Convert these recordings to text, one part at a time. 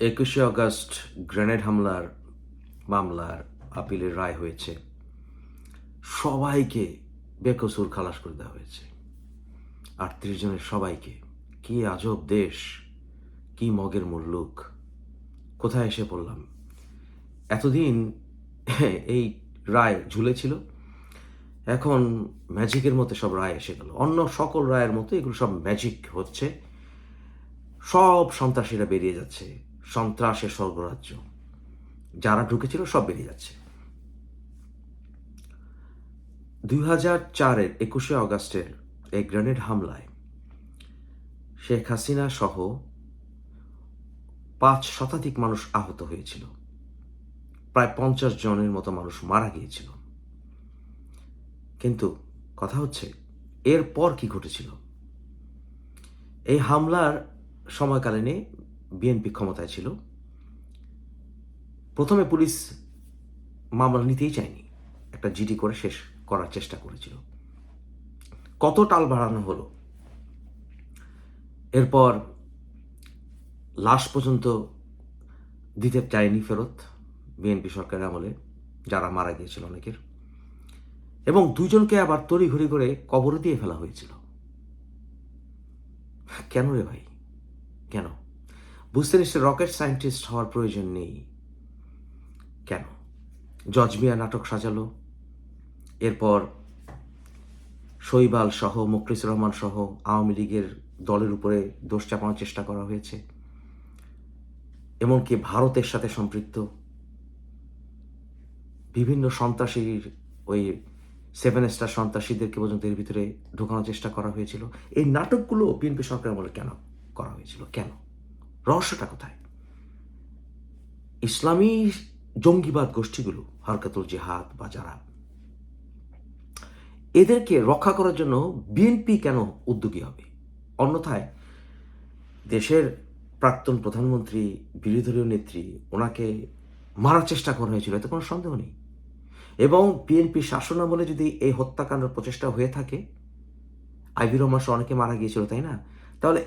একুশে August grenade হামলার মামলার আপিলের রায় হয়েছে। সবাইকে বেকসুর খালাস করে দেওয়া হয়েছে। আটত্রিশ জনের সবাইকে। কি আজব দেশ, কি মগের মুল্লুক কোথায় এসে পড়লাম? এতদিন এই রায় ঝুলেছিল। এখন ম্যাজিকের মতো সব রায় এসে গেল। অন্য সকল রায়ের মতো এগুলো সব ম্যাজিক হচ্ছে। সব সন্ত্রাসীরা বেরিয়ে যাচ্ছে। সন্ত্রাসের স্বর্গরাজ্য। যারা ঢুকেছিল সব বেরিয়ে যাচ্ছে। দুই হাজার চারের একুশে অগাস্টের এই গ্রেনেড হামলায় শেখ হাসিনা সহ পাঁচ শতাধিক মানুষ আহত হয়েছিল। প্রায় পঞ্চাশ জনের মতো মানুষ মারা গিয়েছিল। কিন্তু কথা হচ্ছে, এরপর কি ঘটেছিল? এই হামলার সময়কালীনে বিএনপি ক্ষমতায় ছিল। প্রথমে পুলিশ মামলা নিতেই চায়নি। একটা জিডি করে শেষ করার চেষ্টা করেছিল। কত টাল বাড়ানো হলো। এরপর লাশ পর্যন্ত দিতে চায়নি ফেরত বিএনপি সরকারের আমলে, যারা মারা গিয়েছিল অনেকের। এবং দুজনকে আবার তড়িঘড়ি করে কবরে দিয়ে ফেলা হয়েছিল। কেন রে ভাই? কেন? বুঝতে নিশ্চয় রকেট সায়েন্টিস্ট হওয়ার প্রয়োজন নেই। কেন? জজ মিয়া নাটক সাজালো। এরপর শৈবাল সহ মুখলিসুর রহমান সহ আওয়ামী লীগের দলের উপরে দোষ চাপানোর চেষ্টা করা হয়েছে। এমনকি ভারতের সাথে সম্পৃক্ত। বিভিন্ন সন্ত্রাসীর ওই সেভেন স্টার সন্ত্রাসীদেরকে পর্যন্ত এর ভিতরে ঢোকানোর চেষ্টা করা হয়েছিল। এই নাটকগুলো বিএনপি সরকার আমলে কেন করা হয়েছিল? কেন? রহস্যটা কোথায়? ইসলামী জঙ্গিবাদ গোষ্ঠীগুলো, হরকাতুল জেহাদ বা যারা, এদেরকে রক্ষা করার জন্য বিএনপি কেন উদ্যোগী হবে? অন্যথায় দেশের প্রাক্তন প্রধানমন্ত্রী বিরোধী দলীয় নেত্রী, ওনাকে মারার চেষ্টা করা হয়েছিল, এতে কোনো সন্দেহ নেই। এবং বিএনপি শাসনামলে যদি এই হত্যাকাণ্ডের প্রচেষ্টা হয়ে থাকে আইবি রহমান অনেকে মারা গিয়েছিল, তাই না? তাহলে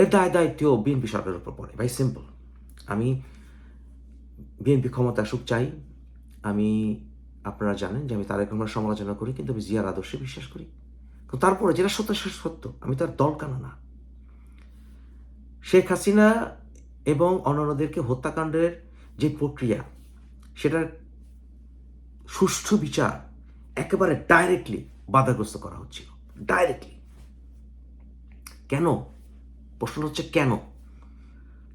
এর দায় দায়িত্ব বিএনপি সরকারের উপর পড়ে ভাই সিম্পল আমি বিএনপি ক্ষমতা সুখ চাই, আমি, আপনারা জানেন যে আমি তারেক রহমান সমালোচনা করি, কিন্তু আমি জিয়ার আদর্শে বিশ্বাস করি। কিন্তু তারপরে যেটা সত্য, সেটা সত্য, আমি তার দল কানা না? শেখ হাসিনা এবং অন্যান্যদেরকে হত্যাকাণ্ডের যে প্রক্রিয়া, সেটার সুষ্ঠু বিচার একেবারে ডাইরেক্টলি বাধাগ্রস্ত করা হচ্ছিল ডাইরেক্টলি কেন? প্রশ্ন হচ্ছে কেন?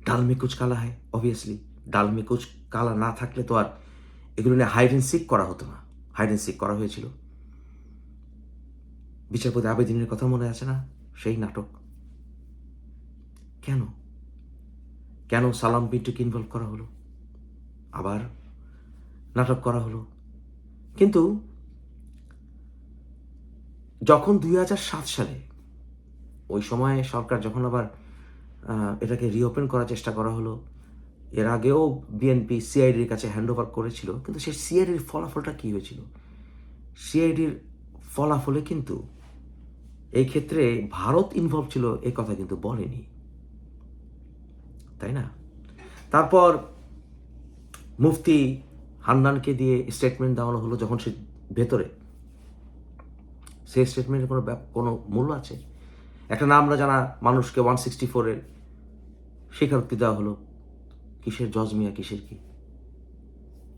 ডাল মে কুচ কালা হয় অবভিয়াসলি ডাল মে কুচ কালা না থাকলে তো আর এগুলো নিয়ে হাইড অ্যান্ড সিক করা হতো না। হাইড অ্যান্ড সিক করা হয়েছিল। বিচারপতি আবেদিনের কথা মনে আছে না? সেই নাটক। কেন? কেন সালাম পিন্টুকে ইনভলভ করা হলো? আবার নাটক করা হলো। কিন্তু যখন দুই হাজার সাত সালে ওই সময়ে সরকার যখন আবার এটাকে রিওপেন করার চেষ্টা করা হলো, এর আগেও বিএনপি সিআইডির কাছে হ্যান্ড ওভার করেছিল, কিন্তু সেই সিআইডির ফলাফলটা কী হয়েছিল? সিআইডির ফলাফলে কিন্তু এই ক্ষেত্রে ভারত ইনভলভ ছিল এই কথা কিন্তু বলেনি। তাই না? তারপর মুফতি হান্নানকে দিয়ে স্টেটমেন্ট দেওয়ানো হলো যখন সে ভেতরে। সেই স্টেটমেন্টের কোনো কোনো মূল্য আছে? একটা নাম আমরা জানা মানুষকে ওয়ান সিক্সটি ফোরের স্বীকারোক্তি দেওয়া হলো, কিসের জজ মিয়া, কিসের কি?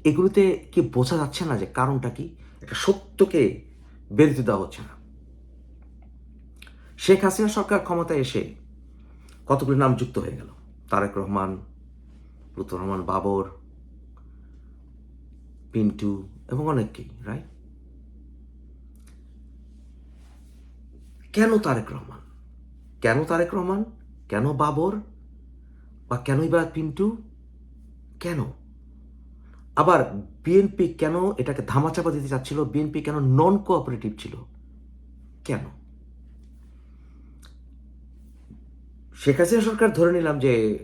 এগুলোতে কি বোঝা যাচ্ছে না যে কারণটা কি? একটা সত্যকে বেরোতে দেওয়া হচ্ছে না। শেখ হাসিনা সরকার ক্ষমতায় এসে কতগুলি নাম যুক্ত হয়ে গেল? তারেক রহমান লুতুর রহমান বাবর, পিন্টু এবং অনেককেই রাইট কেন তারেক রহমান? কেন তারেক রহমান? কেন বাবর? বা কেনই বা পিন্টু? কেন? আবার বিএনপি কেন এটাকে ধামাচাপা দিতে চাচ্ছিল? বিএনপি কেন নন কোঅপারেটিভ ছিল? কেন? শেখ হাসিনা সরকার ধরে নিলাম যে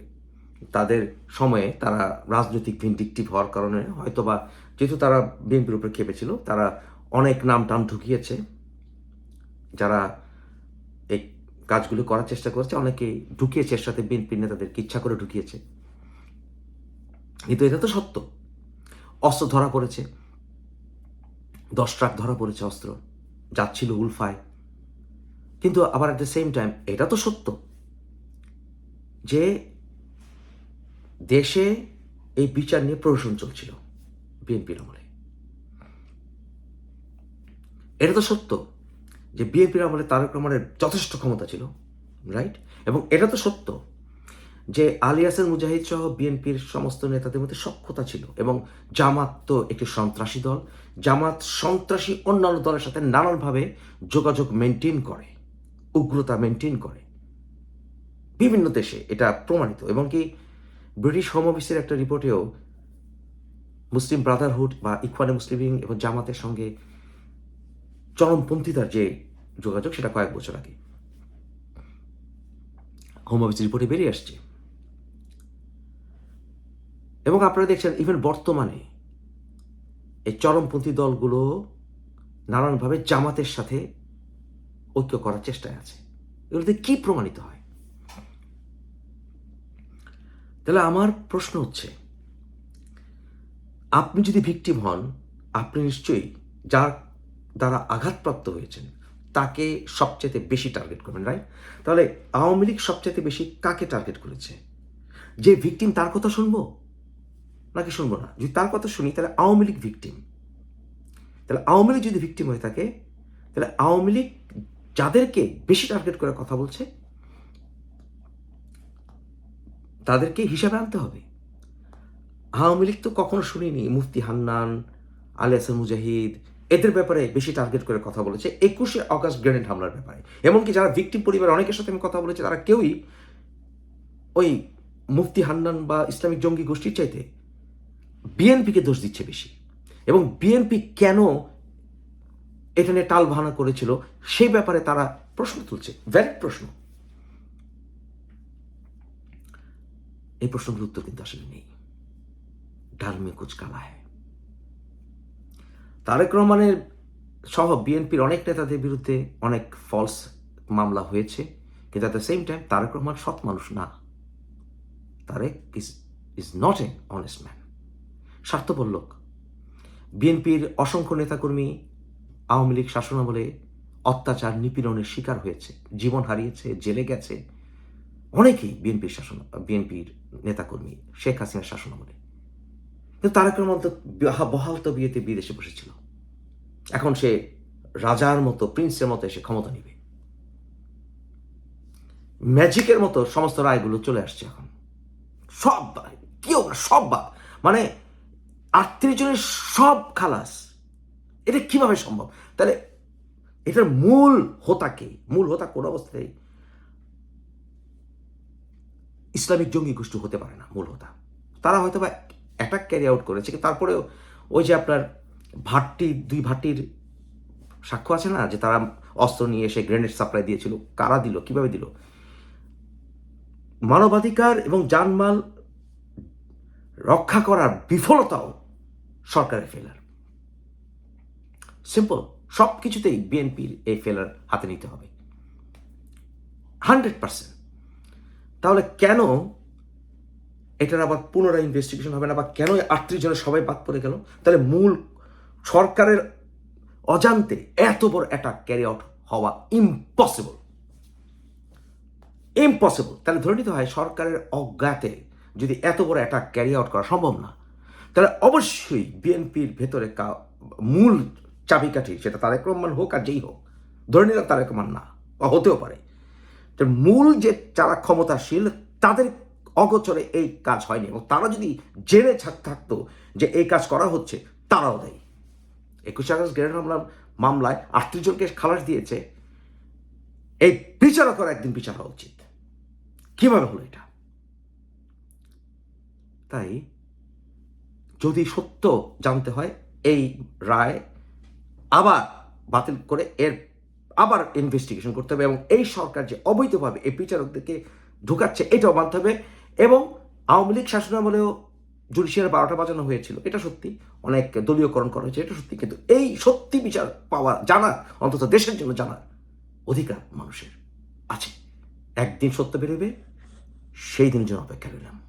তাদের সময়ে তারা রাজনৈতিক ভিন্ডিকটিভ হওয়ার কারণে হয়তোবা যেহেতু তারা বিএনপির উপরে খেপেছিল তারা অনেক নাম টাম ঢুকিয়েছে যারা কাজগুলো করার চেষ্টা করেছে। অনেকে ঢুকিয়েছে, এর সাথে বিএনপি নেতাদেরকে ইচ্ছা করে ঢুকিয়েছে। কিন্তু এটা তো সত্য। অস্ত্র ধরা পড়েছে। দশ ট্রাক ধরা পড়েছে অস্ত্র। যাচ্ছিল উলফায়। কিন্তু আবার অ্যাট দ্য সেম টাইম এটা তো সত্য। যে দেশে এই বিচার নিয়ে প্রশাসন চলছিল বিএনপির আমলে। এটা তো সত্য। যে বিএনপির আমলে তারেক রহমানের যথেষ্ট ক্ষমতা ছিল রাইট এবং এটা তো সত্য যে আলিয়াসের মুজাহিদ সহ বিএনপির সমস্ত নেতাদের মধ্যে সক্ষতা ছিল এবং জামাত তো একটি সন্ত্রাসী দল। জামাত সন্ত্রাসী অন্যান্য দলের সাথে নানানভাবে যোগাযোগ মেনটেন করে, উগ্রতা মেনটেন করে। বিভিন্ন দেশে এটা প্রমাণিত এবং কি ব্রিটিশ হোম অফিসের একটা রিপোর্টেও মুসলিম ব্রাদারহুড বা ইকওয়ানে মুসলিম এবং জামাতের সঙ্গে চরমপন্থীতার যে যোগাযোগ সেটা কয়েক বছর আগে। হোম অফিস রিপোর্টে বেরিয়ে আসছে। এবং আপনারা দেখছেন ইভেন বর্তমানে এই চরমপন্থী দলগুলো নানানভাবে জামাতের সাথে ঐক্য করার চেষ্টায় আছে। এগুলোতে কি প্রমাণিত হয়? তাহলে আমার প্রশ্ন হচ্ছে, আপনি যদি ভিকটিম হন, আপনি নিশ্চয়ই যার দ্বারা আঘাতপ্রাপ্ত হয়েছেন তাকে সবচেয়ে বেশি টার্গেট করবেন রাইট তাহলে আওয়ামী লীগ সবচেয়ে বেশি কাকে টার্গেট করেছে? যে ভিকটিম তার কথা শুনব? নাকি শুনব না? যদি তার কথা শুনি, তাহলে আওয়ামী লীগ ভিকটিম তাহলে আওয়ামী লীগ যদি ভিকটিম হয়ে থাকে, তাহলে আওয়ামী লীগ যাদেরকে বেশি টার্গেট করে কথা বলছে, তাদেরকে হিসাবে আনতে হবে। আওয়ামী লীগ তো কখনো শুনিনি, মুফতি হান্নান, আলী হাসান মুজাহিদ এদের ব্যাপারে বেশি টার্গেট করে কথা বলেছে। একুশে অগাস্ট গ্রেনেড হামলার ব্যাপারে। এমনকি যারা ভিকটিম পরিবার, অনেকের সাথে আমি কথা বলেছি, তারা কেউই ওই মুফতি হান্নান বা ইসলামিক জঙ্গি গোষ্ঠীর চাইতে বিএনপিকে দোষ দিচ্ছে বেশি। এবং বিএনপি কেন এটা নিয়ে টাল ভানা করেছিল সেই ব্যাপারে তারা প্রশ্ন তুলছে। ভ্যালিড প্রশ্ন। এই প্রশ্নগুলোর উত্তর কিন্তু আসলে নেই। ডাল মে কুচ কালা হ্যায় তারেক রহমানের সহ বিএনপির অনেক নেতাদের বিরুদ্ধে অনেক ফলস মামলা হয়েছে, কিন্তু at the same time Tarek Rahman সৎ মানুষ না। Tarek is is not a honest man স্বার্থপর লোক। বিএনপির অসংখ্য নেতাকর্মী আওয়ামী লীগ শাসনামলে অত্যাচার নিপীড়নের শিকার হয়েছে, জীবন হারিয়েছে, জেলে গেছে। অনেকেই বিএনপির শাসন, বিএনপির নেতাকর্মী শেখ হাসিনার শাসনামলে। কিন্তু তারেক রহমান তো বহাল তো বিয়েতে বিদেশে বসেছিল। এখন সে রাজার মতো প্রিন্সের মতো এসে ক্ষমতা নিবে। ম্যাজিকের মতো সমস্ত রায়গুলো চলে আসছে এখন। সব কেউ না সব বাদ। মানে আটত্রিশ জনের সব খালাস। এটা কীভাবে সম্ভব? তাহলে এটার মূল হোতাকে মূল হোতা কোন অবস্থায় ইসলামিক জঙ্গি গোষ্ঠী হতে পারে না, মূল হোতা। তারা হয়তো বা অ্যাটাক ক্যারি আউট করেছে তারপরেও ওই যে আপনার ভাট্টি, দুই ভাট্টির সাক্ষ্য আছে না যে তারা অস্ত্র নিয়ে এসে গ্রেনেড সাপ্লাই দিয়েছিল? কারা দিল? কীভাবে দিল? মানবাধিকার এবং জানমাল রক্ষা করার বিফলতাও সরকারের ফেলার। সিম্পল সব কিছুতেই বিএনপির এই ফেলার হাতে নিতে হবে। Hundred percent. তাহলে কেন এটার আবার পুনরায় ইনভেস্টিগেশন হবে না বা কেন আটত্রিশ জনের সবাই বাদ পড়ে গেল? তাহলে মূল সরকারের অজান্তে এত বড় অ্যাটাক ক্যারি আউট হওয়া ইম্পসিবল ইম্পসিবল তাহলে ধরে নিতে হয় সরকারের অজ্ঞাতে যদি এত বড় অ্যাটাক ক্যারি আউট করা সম্ভব না, তাহলে অবশ্যই বিএনপির ভেতরে কা মূল চাবিকাঠি সেটা তারেক রহমান হোক আর যেই হোক, ধরে নিলাম তারেক রহমান না, বা হতেও পারে। তো মূল যে যারা ক্ষমতাশীল, তাদের অগোচরে এই কাজ হয়নি এবং তারা যদি জেনে থাকতো যে এই কাজ করা হচ্ছে, তারাও দেয়। একুশে আগস্ট গ্রেনেড হামলার মামলায় আটত্রিশ জনকে খালাস দিয়েছে। এই বিচারকের একদিন বিচার হওয়া উচিত। কীভাবে হলো এটা? তাই যদি সত্য জানতে হয়, এই রায় আবার বাতিল করে এর আবার ইনভেস্টিগেশন করতে হবে এবং এই সরকার যে অবৈধভাবে এই বিচারকদেরকে ঢুকাচ্ছে, এটাও মানতে হবে এবং আওয়ামী লীগ শাসনামলেও জুডিশিয়ার বারোটা বাজানো হয়েছিল, এটা সত্যি অনেক দলীয়করণ করা হয়েছে, এটা সত্যি। কিন্তু এই সত্যি বিচার পাওয়া জানার অন্তত দেশের জন্য জানার অধিকার মানুষের আছে। একদিন সত্য বেরোবে, সেই দিন জন্য অপেক্ষা রইলাম।